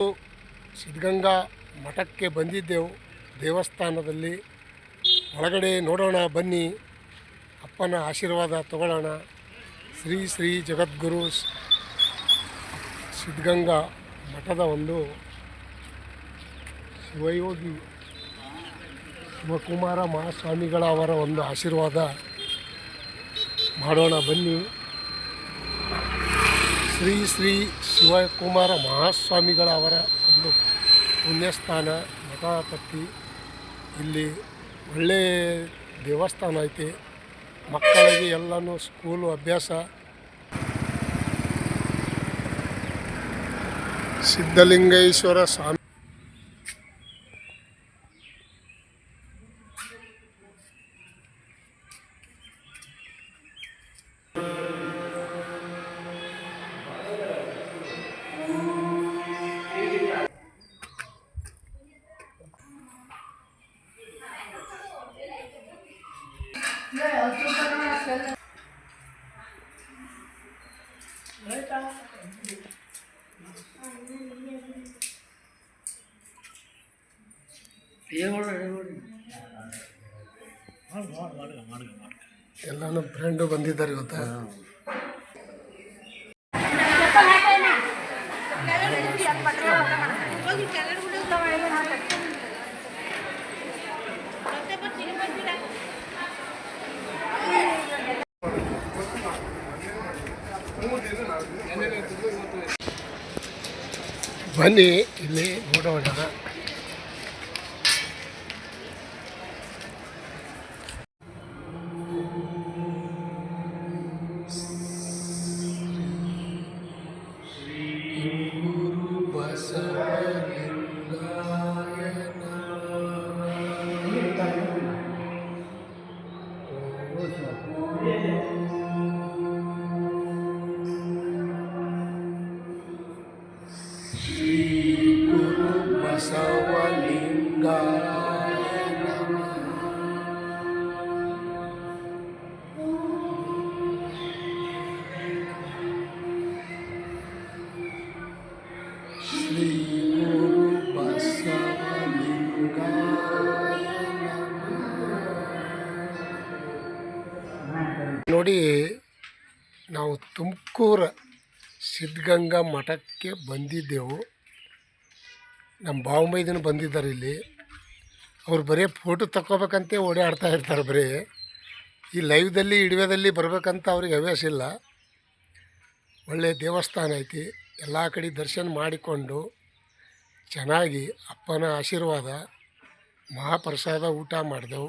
ಸಿದ್ಧಗಂಗಾ ಮಠಕ್ಕೆ ಬಂದಿದ್ದೆವು. ದೇವಸ್ಥಾನದಲ್ಲಿ. ಒಳಗಡೆ ನೋಡೋಣ, ಬನ್ನಿ. ಅಪ್ಪನ ಆಶೀರ್ವಾದ ತಗೊಳ್ಳೋಣ. ಶ್ರೀ ಶ್ರೀ ಜಗದ್ಗುರು ಸಿದ್ಧಗಂಗಾ ಮಠದ ಒಂದು ಶಿವಯೋಗಿ ಶಿವಕುಮಾರ ಮಹಾಸ್ವಾಮಿಗಳ ಅವರ ಒಂದು ಆಶೀರ್ವಾದ ಮಾಡೋಣ, ಬನ್ನಿ. ಶ್ರೀ ಶ್ರೀ ಶಿವಕುಮಾರ ಮಹಾಸ್ವಾಮಿಗಳವರ ಒಂದು ಪುಣ್ಯಸ್ಥಾನ ಮಠಪತಿ ಇಲ್ಲಿ ಒಳ್ಳೆಯ ದೇವಸ್ಥಾನ ಐತಿ. ಮಕ್ಕಳಿಗೆ ಎಲ್ಲನೂ ಸ್ಕೂಲು ಅಭ್ಯಾಸ. ಸಿದ್ಧಲಿಂಗೇಶ್ವರ ಸ್ವಾಮಿ ಎಲ್ಲ ನಮ್ಮ ಫ್ರೆಂಡು ಬಂದಿದ್ದಾರೆ ಇವತ್ತು ಬನ್ನಿ ಇಲ್ಲಿ ನೋಡೋಣ. ಗುರು ನೋಡಿ, ನಾವು ತುಮಕೂರು ಸಿದ್ಧಗಂಗಾ ಮಠಕ್ಕೆ ಬಂದಿದ್ದೆವು. ನಮ್ಮ ಬಾವು ಮೈದನ ಬಂದಿದ್ದಾರೆ ಇಲ್ಲಿ. ಅವ್ರು ಬರೀ ಫೋಟೋ ತಗೋಬೇಕಂತೆ ಓಡಾಡ್ತಾ ಇರ್ತಾರೆ ಬರೀ. ಈ ಲೈವ್ದಲ್ಲಿ ಇಡುವೆದಲ್ಲಿ ಬರಬೇಕಂತ ಅವ್ರಿಗೆ ಹವ್ಯಾಸ ಇಲ್ಲ. ಒಳ್ಳೆಯ ದೇವಸ್ಥಾನ ಐತಿ. ಎಲ್ಲ ಕಡೆ ದರ್ಶನ ಮಾಡಿಕೊಂಡು ಚೆನ್ನಾಗಿ ಅಪ್ಪನ ಆಶೀರ್ವಾದ ಮಹಾಪ್ರಸಾದ ಊಟ ಮಾಡಿದೆವು.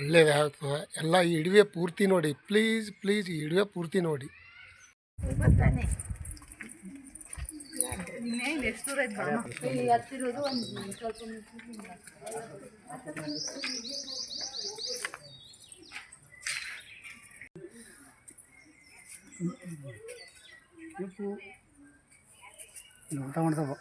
ಒಳ್ಳೆಯದಾಗ್ತದೆ ಎಲ್ಲ ಈ ಇಡುವೆ ಪೂರ್ತಿ ನೋಡಿ. ಪ್ಲೀಸ್ ಪ್ಲೀಸ್ ಈ ಇಡುವೆ ಪೂರ್ತಿ ನೋಡಿ. ಹತ್ತಿರೋದು ಒಂದು ಸ್ವಲ್ಪ ಊಟ ಮಾಡ್ತಾವ